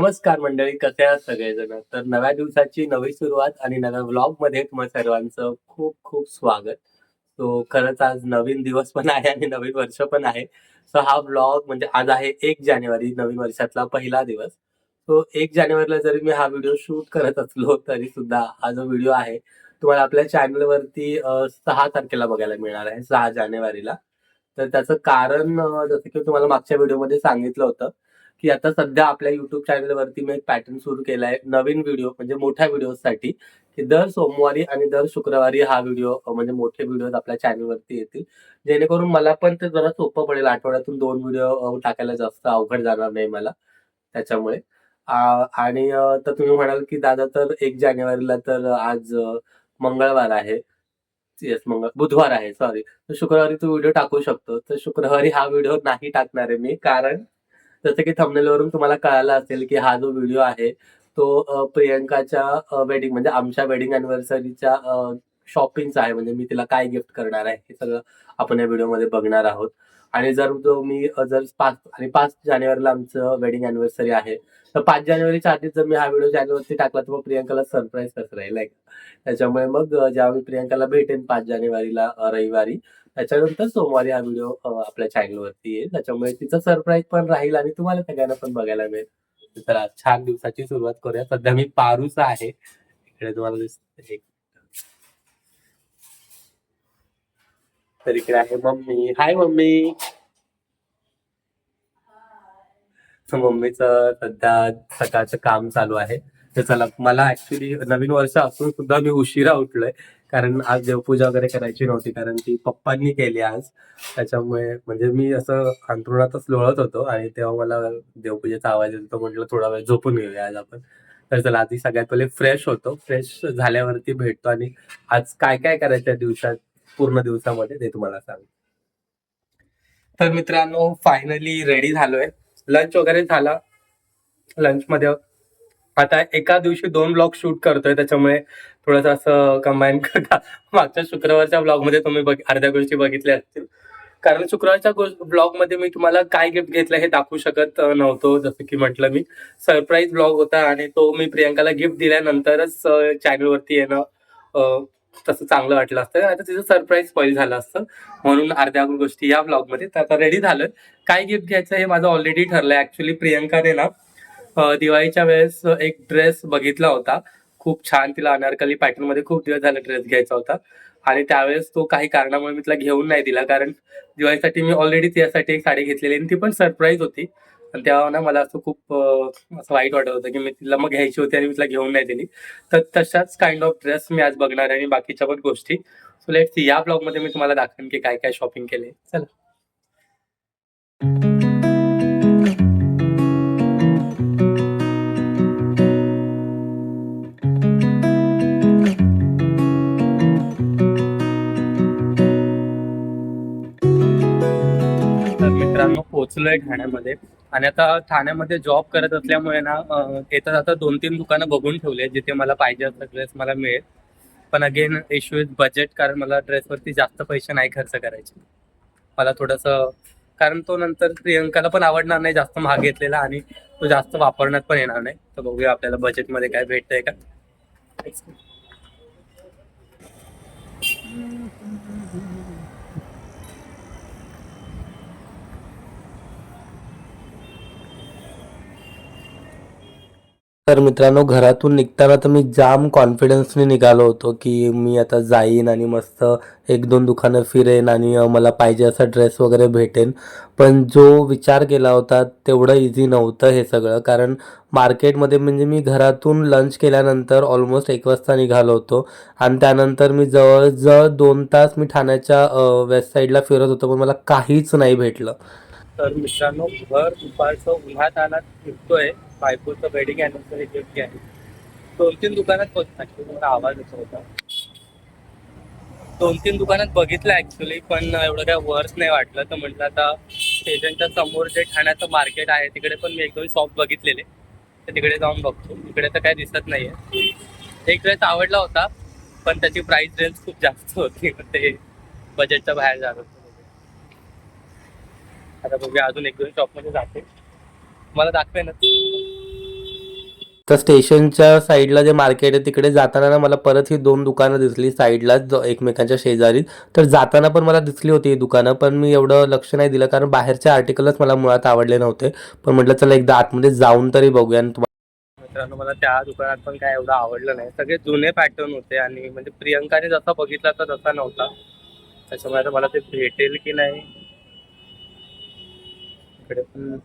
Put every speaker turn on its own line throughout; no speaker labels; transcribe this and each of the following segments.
नमस्कार मंडळी कसे आहात सगळेजण? तर नव्या दिवसाची नवी सुरुवात आणि नव्या व्लॉगमध्ये तुम्हाला सर्वांचं खूप खूप स्वागत. सो खरंच आज नवीन दिवस पण आहे आणि नवीन वर्ष पण आहे. सो हा व्लॉग म्हणजे आज आहे एक जानेवारी नवीन वर्षातला पहिला दिवस. सो एक जानेवारीला जरी मी हा व्हिडिओ शूट करत असलो तरी सुद्धा हा जो व्हिडिओ आहे तुम्हाला आपल्या चॅनलवरती सहा तारखेला बघायला मिळणार आहे सहा जानेवारीला. तर त्याचं कारण जसं की तुम्हाला मागच्या व्हिडिओमध्ये सांगितलं होतं की आता सध्या आपल्या युट्यूब चॅनलवरती मी एक पॅटर्न सुरू केलाय नवीन व्हिडिओ म्हणजे मोठ्या व्हिडिओसाठी की दर सोमवारी आणि दर शुक्रवारी हा व्हिडिओ म्हणजे मोठे व्हिडिओ आपल्या चॅनलवरती येतील. जेणेकरून मला पण ते जरा सोपं पडेल आठवड्यातून दोन व्हिडिओ टाकायला जास्त अवघड जाणार नाही मला त्याच्यामुळे. आणि तर तुम्ही म्हणाल की दादा तर एक जानेवारीला तर आज मंगळवार आहे. येस मंगळ बुधवार आहे सॉरी तर शुक्रवारी तू व्हिडिओ टाकू शकतो. तर शुक्रवारी हा व्हिडिओ नाही टाकणार आहे मी कारण जसं की थंबनेलवरून वरून तुम्हाला कळालं असेल की हा जो व्हिडिओ आहे तो प्रियंकाच्या वेडिंग म्हणजे आमच्या वेडिंग अॅनिव्हर्सरीच्या शॉपिंगचा आहे. म्हणजे मी तिला काय गिफ्ट करणार आहे हे सगळं आपण या व्हिडिओमध्ये बघणार आहोत. आणि जर जो मी जर पाच आणि पाच जानेवारीला आमचं वेडिंग अॅनिव्हर्सरी आहे तर पाच जानेवारीच्या आधीच जर मी हा व्हिडिओ चॅनलवरती टाकला तर मग प्रियंकाला सरप्राईज कसं राहील नाही का? त्याच्यामुळे मग ज्यावेळी जेव्हा मी प्रियंकाला भेटेन पाच जानेवारीला रविवारी त्याच्यानंतर सोमवारी हा व्हिडिओ आपल्या चॅनलवरती येईल. त्याच्यामुळे तिचं सरप्राईज पण राहील आणि तुम्हाला सगळ्यांना पण बघायला मिळेल. तर आज छान दिवसाची सुरुवात करूया. सध्या मी पारूच आहे. इकडे तुम्हाला दिसत तर इकडे आहे मम्मी. हाय मम्मी तर मम्मीचं सध्या सकाळचं काम चालू आहे. तर चला मला ऍक्च्युली नवीन वर्ष असून सुद्धा मी उशिरा उठलोय. कारण आज देवपूजा वगैरे करायची नव्हती कारण ती पप्पांनी केली आज. त्याच्यामुळे म्हणजे मी असं अंतरुणातच लोळत होतो आणि तेव्हा मला देवपूजेचा आवाज येतो म्हटलं थोडा वेळ झोपून घेऊया आज आपण. तर चला आधी सगळ्यात पहिले फ्रेश होतो. फ्रेश झाल्यावरती भेटतो आणि आज काय काय करायचं दिवसात पूर्ण दिवसामध्ये ते तुम्हाला सांग तर मित्रांनो फायनली रेडी झालोय. लंच वगैरे झाला. लंच मध्ये आता एका दिवशी दोन ब्लॉग शूट करतोय त्याच्यामुळे थोडस असं कंबाईन मागच्या शुक्रवारच्या ब्लॉगमध्ये तुम्ही बघ- अर्ध्या गोष्टी बघितल्या असतील. कारण शुक्रवारच्या ब्लॉगमध्ये मी तुम्हाला काय गिफ्ट घेतलं हे दाखवू शकत नव्हतो जसं की म्हटलं मी. सरप्राईज ब्लॉग होता आणि तो मी प्रियंकाला गिफ्ट दिल्यानंतरच चॅनलवरती येणं तसं चांगलं वाटलं असतं. आता तिचं सरप्राईज स्पॉईल झालं असतं. म्हणून अर्ध्या गोष्टी या ब्लॉगमध्ये तर आता रेडी झालं. काय गिफ्ट घ्यायचं हे माझं ऑलरेडी ठरलंय. ऍक्च्युली प्रियंकाने ना दिवाळीच्या वेळेस एक ड्रेस बघितला होता. खूप छान तिला अनारकली पॅटर्नमध्ये खूप दिवस झाला ड्रेस घ्यायचा होता. आणि त्यावेळेस तो काही कारणामुळे मी तिला घेऊन नाही दिला. कारण दिवाळीसाठी मी ऑलरेडी त्यासाठी एक साडी घेतलेली आणि ती पण सरप्राईज होती. आणि तेव्हा ना मला असं खूप असं वाईट वाटत होतं की मी तिला मग घ्यायची होती आणि मी तिला घेऊन नाही दिली. तर तशाच काइंड ऑफ ड्रेस मी आज बघणार आहे आणि बाकीच्या पण गोष्टी. सो लेट या ब्लॉगमध्ये मी तुम्हाला दाखवेन की काय काय शॉपिंग केले चला. पोहोचलोय ठाण्यामध्ये. आणि आता ठाण्यामध्ये जॉब करत असल्यामुळे ना येतात आता दोन तीन दुकानं बघून ठेवले जिथे मला पाहिजे असं ड्रेस मला मिळेल. पण अगेन इश्यू इज बजेट कारण मला ड्रेसवरती जास्त पैसे नाही खर्च करायचे. मला थोडंसं कारण तो नंतर प्रियंकाला पण आवडणार नाही जास्त महाग घेतलेला आणि तो जास्त वापरण्यात पण येणार नाही. तर बघूया आपल्याला बजेटमध्ये काय भेटतंय का. तर मित्रांनो घरातून निघताना तर मी जाम कॉन्फिडन्सने निघालो होतो की मी आता जाईन आणि मस्त एक दोन दुकानं फिरेन आणि मला पाहिजे असा ड्रेस वगैरे भेटेन. पण जो विचार केला होता तेवढं इझी नव्हतं हे सगळं. कारण मार्केटमध्ये म्हणजे मी घरातून लंच केल्यानंतर ऑलमोस्ट एक वाजता निघालो होतो. आणि त्यानंतर मी जवळजवळ दोन तास मी ठाण्याच्या वेस्ट साईडला फिरत होतो पण मला काहीच नाही भेटलं. तर मित्रांनो भर दुपारचं उन्हात आणत फिरतोय. बायकोचं वेडिंग अॅनिव्हर्सरी गिफ्ट आहे. दोन तीन दुकानात बघ मला आवाज असा होता. दोन तीन दुकानात बघितलं ऍक्च्युली पण एवढं काय वर्स नाही वाटलं. तर म्हटलं आता स्टेशनच्या समोर जे ठाण्याचं मार्केट आहे तिकडे पण मी एक दोन शॉप बघितलेले. तर तिकडे जाऊन बघतो. तिकडे तर काय दिसत नाहीये. एक ड्रेस आवडला होता पण त्याची प्राईस रेंज खूप जास्त होती. ते बजेटच्या बाहेर जात होतं. आता बघूया अजून एक दोन शॉपमध्ये जाते. मला दाखवेनच तर स्टेशनच्या साईडला जे मार्केट आहे तिकडे जाताना ना मला परत ही दोन दुकानं दिसली साईडलाच ज- एकमेकांच्या शेजारी तर जाताना पण मला दिसली होती ही दुकानं पण मी एवढं लक्ष नाही दिलं कारण बाहेरचे आर्टिकलच मला मुळात आवडले नव्हते. पण म्हटलं चला एकदा आतमध्ये जाऊन तरी बघूया. मित्रांनो मला त्या दुकानात पण काय एवढं आवडलं नाही. सगळे जुने पॅटर्न होते आणि म्हणजे प्रियंकाने जसा बघितला तर तसा नव्हता. त्याच्यामुळे आता मला ते भेटेल की नाही इकडे पण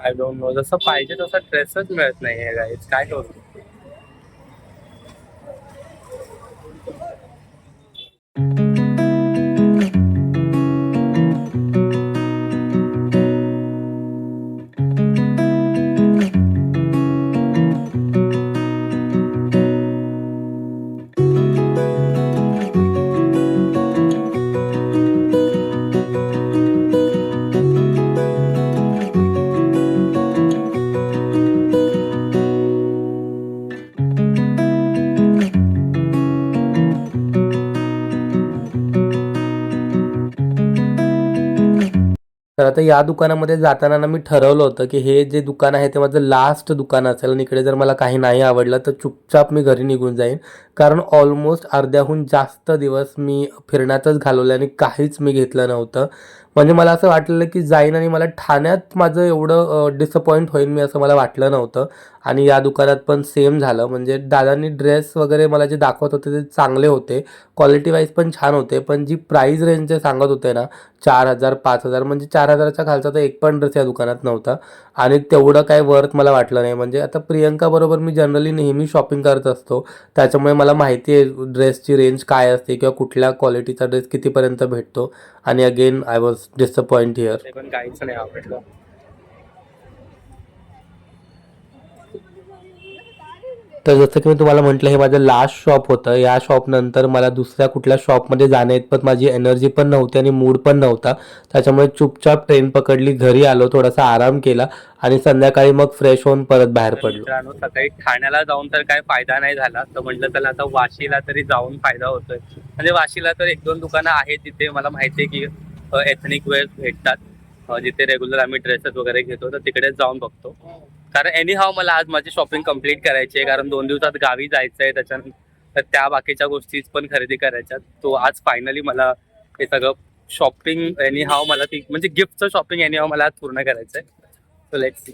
आय डोंट नो जसं पाहिजे तसा ड्रेसच मिळत नाही आहे गाईज काय करू? तर आता या दुकानामध्ये जाताना ना मी ठरवलं होतं की हे जे दुकान आहे ते माझं लास्ट दुकान असेल आणि इकडे जर मला काही नाही आवडलं तर चुपचाप मी घरी निघून जाईन. कारण ऑलमोस्ट अर्ध्याहून जास्त दिवस मी फिरण्यातच घालवले आणि काहीच मी घेतलं नव्हतं. म्हणजे मला असं वाटलेलं की जाईन आणि मला ठाण्यात माझं एवढं डिसअपॉइंट होईल मी असं मला वाटलं नव्हतं. आणि या दुकानात पण सेम झालं. म्हणजे दादांनी ड्रेस वगैरे मला जे दाखवत होते ते चांगले होते. क्वालिटी वाईज पण छान होते. पण जी प्राईज रेंज जे सांगत होते ना चार हजार पाच हजार म्हणजे चार हजाराच्या खालचा तर एक पण ड्रेस या दुकानात नव्हता. आणि तेवढं काय वर्थ मला वाटलं नाही. म्हणजे आता प्रियंकाबरोबर मी जनरली नेहमी शॉपिंग करत असतो. त्याच्यामुळे मला माहिती आहे ड्रेसची रेंज काय असते किंवा कुठल्या क्वालिटीचा ड्रेस कितीपर्यंत भेटतो. आणि again I was disappoint here पण काहीच नाही आवडलं. तर जसं की मी तुम्हाला म्हटलं हे माझं लास्ट शॉप होतं. या शॉप नंतर मला दुसऱ्या कुठल्या शॉपमध्ये जाण्या इतपत माझी एनर्जी पण नव्हती आणि मूड पण नव्हता. त्याच्यामुळे चुपचाप ट्रेन पकडली घरी आलो थोडासा आराम केला आणि संध्याकाळी मग फ्रेश होऊन परत बाहेर पडलो. सकाळी ठाण्याला जाऊन तर काय फायदा नाही झाला. तर म्हटलं चला आता वाशीला तरी जाऊन फायदा होतोय. म्हणजे वाशीला तर एक दोन दुकानं आहेत तिथे. मला माहिती आहे की एथनिक वेअर भेटतात. जिथे रेग्युलर आम्ही ड्रेसेस वगैरे घेतो तर तिकडेच जाऊन बघतो. कारण एनी हाव मला आज माझी शॉपिंग कंप्लीट करायची आहे. कारण दोन दिवसात गावी जायचं आहे त्याच्यानंतर त्या बाकीच्या गोष्टी पण खरेदी करायच्या तो आज फायनली मला हे सगळं शॉपिंग एनी हाव मला ती म्हणजे गिफ्टचं शॉपिंग एनी हाव मला आज पूर्ण करायचं आहे सो लेट सी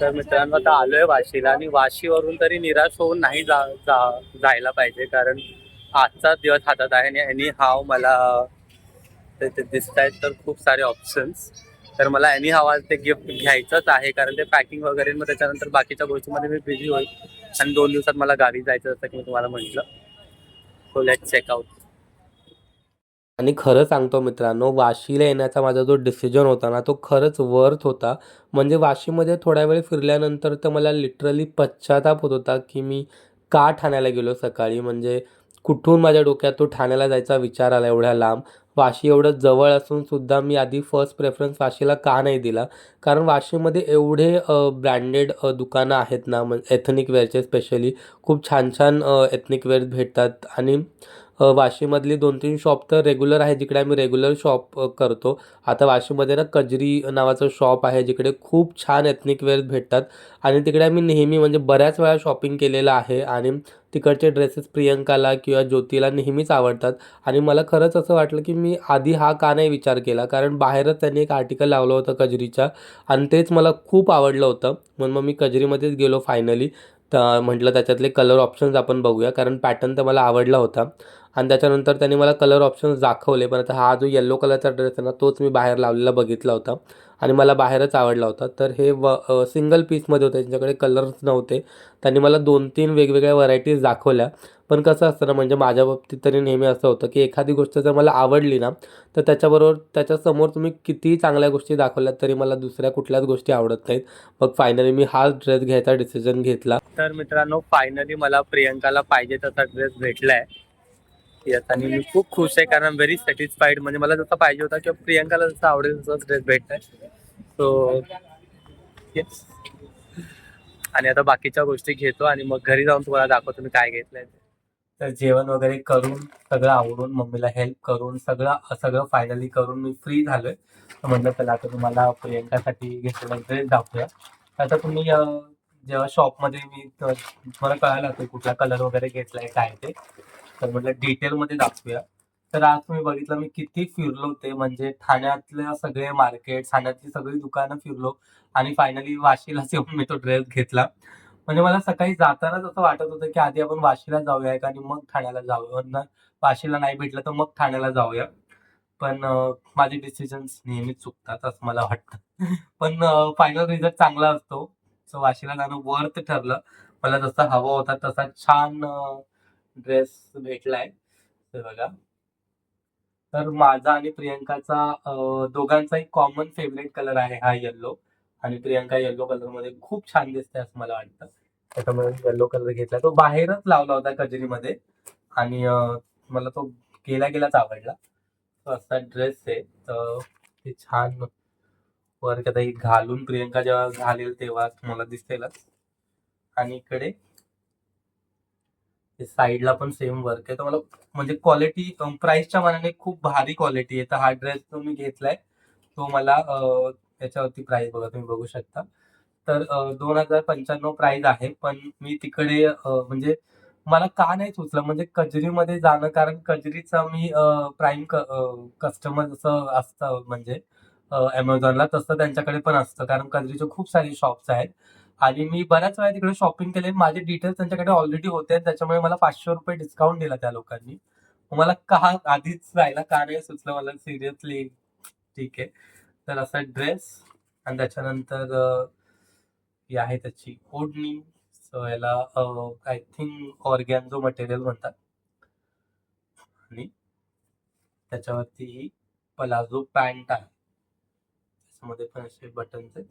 तर मित्रांनो आता आलोय वाशीला आणि वाशीवरून तरी निराश होऊन नाही जा- जायला पाहिजे. कारण आजचा दिवस हातात आहे आणि एनी हाव मला दिसत आहेत तर खूप सारे ऑप्शन्स तर मला एनी हाव ते गिफ्ट घ्यायचंच आहे कारण ते पॅकिंग वगैरे मग त्याच्यानंतर बाकीच्या गोष्टीमध्ये मी बिझी होईल. आणि दोन दिवसात मला गावी जायचं असं की मी तुम्हाला म्हटलं. सो लेट चेकआउट आणि खरं सांगतो मित्रांनो वाशीला येण्याचा माझा जो डिसिजन होता ना तो खरंच वर्थ होता. म्हणजे वाशीमध्ये थोड्या वेळ फिरल्यानंतर तर मला लिटरली पश्चाताप होत होता की मी का ठाण्याला गेलो सकाळी. म्हणजे कुठून माझ्या डोक्यात तो ठाण्याला जायचा विचार आला एवढ्या लांब? वाशी एवढं जवळ असून सुद्धा मी आधी फर्स्ट प्रेफरन्स वाशीला का नाही दिला? कारण वाशीमध्ये एवढे ब्रँडेड दुकानं आहेत ना म्हणजे एथनिक वेअरचे स्पेशली खूप छान छान एथनिक वेअर भेटतात. आणि वाशीमधली दोन तीन शॉप तर रेग्युलर आहे जिकडे आम्ही रेग्युलर शॉप करतो. आता वाशीमध्ये ना कजरी नावाचं शॉप आहे जिकडे खूप छान एथनिक वेअर भेटतात. आणि तिकडे आम्ही नेहमी म्हणजे बऱ्याच वेळा शॉपिंग केलेलं आहे आणि तिकडचे ड्रेसेस प्रियंकाला किंवा ज्योतीला नेहमीच आवडतात. आणि मला खरंच असं वाटलं की मी आधी हा का नाही विचार केला कारण बाहेरच त्यांनी एक आर्टिकल लावलं होतं कजरीच्या. आणि तेच मला खूप आवडलं होतं. म्हणून मग मी कजरीमध्येच गेलो फायनली तर म्हटलं त्याच्यातले कलर ऑप्शन्स आपण बघूया. कारण पॅटर्न तर मला आवडला होता. आणि त्याच्यानंतर त्यांनी मला कलर ऑप्शन्स दाखवले. पण आता हा जो येल्लो कलरचा ड्रेस आहे ना तोच मी बाहेर लावलेला बघितला होता. आणि मला बाहेरच आवडला होता. तर हे व सिंगल पीसमध्ये होते. त्यांच्याकडे कलर्स नव्हते. त्यांनी मला दोन तीन वेगवेगळ्या व्हरायटीज दाखवल्या. पण कसं असतं ना म्हणजे माझ्या बाबतीत तरी नेहमी असं होतं की एखादी गोष्ट जर मला आवडली ना तर त्याच्याबरोबर त्याच्यासमोर तुम्ही कितीही चांगल्या गोष्टी दाखवल्यात तरी मला दुसऱ्या कुठल्याच गोष्टी आवडत नाहीत. मग फायनली मी हाच ड्रेस घ्यायचा डिसिजन घेतला. तर मित्रांनो फायनली मला प्रियंकाला पाहिजे तसा ड्रेस भेटलाय. येस आणि मी खूप खुश आहे कारण व्हेरी सॅटिस्फाईड म्हणजे मला जसा पाहिजे होता किंवा प्रियंकाला जसं आवडेल तसा ड्रेस भेटलाय सो येस आणि आता बाकीच्या गोष्टी घेतो आणि मग घरी जाऊन तुम्हाला दाखवतो मी काय घेतलंय तर जेवण वगैरे करून सगळं आवरून मम्मीला हेल्प करून सगळं सगळं फायनली करून मी फ्री झालोय. तर म्हटलं चला आता तुम्हाला प्रियंकासाठी घेतलेला ड्रेस दाखवूया. आता तुम्ही जेव्हा शॉपमध्ये मी तुम्हाला कळायला लागतं कुठला कलर वगैरे घेतलाय काय ते. तर म्हटलं डिटेलमध्ये दाखवूया. तर आज तुम्ही बघितलं मी किती फिरलो ते म्हणजे ठाण्यातले सगळे मार्केट ठाण्यातली सगळी दुकानं फिरलो. आणि फायनली वाशीलाच येऊन मी तो ड्रेस घेतला. म्हणजे मला सकाळी जातानाच असं वाटत होतं की आधी आपण वाशीला जाऊया आणि मग ठाण्याला जाऊया. वाशीला नाही भेटलं तर मग ठाण्याला जाऊया. पण माझे डिसिजन्स नेहमीच चुकतात असं मला वाटतं. पण फायनल रिझल्ट चांगला असतो. सो वाशीला जाणं वर्थ ठरलं. मला जसा हवा होता तसा छान ड्रेस भेटलाय. ते बघा. तर माझा आणि प्रियंकाचा दोघांचाही दोघांचा एक कॉमन फेवरेट कलर आहे हा येल्लो आणि प्रियंका येल्लो कलरमध्ये खूप छान दिसते असं मला वाटतं. त्याच्यामुळे येल्लो कलर घेतला. तो बाहेरच लावला होता कजरीमध्ये. आणि मला तो गेला गेलाच आवडला असा ड्रेस आहे. तर ते छान वर आता घालून प्रियंका जेव्हा घालेल तेव्हा तुम्हाला दिसेलच. आणि इकडे साईडला पण सेम वर्क आहे. तर मला म्हणजे क्वालिटी प्राइसच्या मानाने खूप भारी क्वालिटी आहे. तर हा ड्रेस जो मी घेतलाय तो मला त्याच्यावरती प्राइस बघा तुम्ही बघू शकता. तर दोन हजार पंच्याण्णव प्राइस आहे पण मी तिकडे म्हणजे मला का नाही सुचलं म्हणजे कजरीमध्ये जाणं कारण कजरीचा मी प्राईम कस्टमर जसं असतं म्हणजे अमेझॉनला तसं त्यांच्याकडे पण असतं कारण कजरीचे खूप सारे शॉप्स आहेत. आणि मी बऱ्याच वेळा तिकडे शॉपिंग केले माझे डिटेल्स त्यांच्याकडे ऑलरेडी होते त्याच्यामुळे मला पाचशे रुपये डिस्काउंट दिला त्या लोकांनी. मला का आधीच राहिला का नाही सुचलं मला सिरियसली ठीक आहे. तर असा ड्रेस आणि त्याच्यानंतर ही आहे त्याची ओढणी. सो याला आय थिंक ऑर्गॅन्झो मटेरियल म्हणतात. आणि त्याच्यावरती ही पलाझो पॅन्ट आहे. त्याच्यामध्ये पण असे बटन्स आहेत.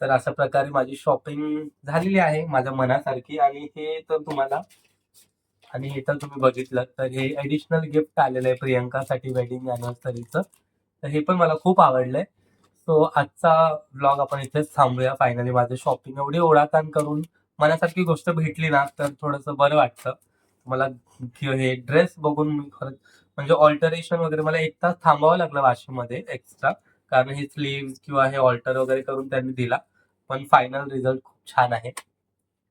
तर अशा प्रकारे माझी शॉपिंग झालेली आहे माझ्या मनासारखी. आणि हे तर तुम्हाला आणि हे तर तुम्ही बघितलं. तर हे ॲडिशनल गिफ्ट आलेलं आहे प्रियंकासाठी वेडिंग अॅनिव्हर्सरीचं तर हे पण मला खूप आवडलंय. सो आजचा ब्लॉग आपण इथेच थांबूया. फायनली माझं शॉपिंग एवढी ओढाताण करून मनासारखी गोष्ट भेटली ना तर थोडंसं बरं वाटतं. मला हे ड्रेस बघून मी खरंच म्हणजे ऑल्टरेशन वगैरे मला एक तास थांबावं लागलं वाशिममध्ये एक्स्ट्रा कारण हे स्लीव किंवा हे ऑल्टर वगैरे करून त्यांनी दिला. पण फायनल रिझल्ट खूप छान आहे.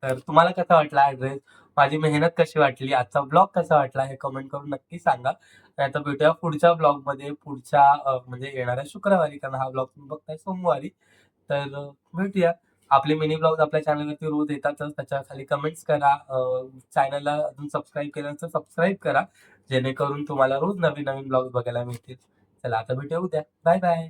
तर तुम्हाला कसा वाटला हा ड्रेस माझी मेहनत कशी वाटली आजचा ब्लॉग कसा वाटला हे कमेंट करून नक्की सांगा. नाहीतर आता भेटूया पुढच्या ब्लॉगमध्ये पुढच्या म्हणजे येणाऱ्या शुक्रवारी कारण हा ब्लॉग तुम्ही बघताय सोमवारी. तर भेटूया. आपले मिनी ब्लॉग आपल्या चॅनलवरती रोज येतातच त्याच्याखाली कमेंट्स करा. चॅनलला अजून सबस्क्राईब केलं तर सबस्क्राईब करा. जेणेकरून तुम्हाला रोज नवीन नवीन ब्लॉग बघायला मिळतील. चला आता भेटूया उद्या. Bye bye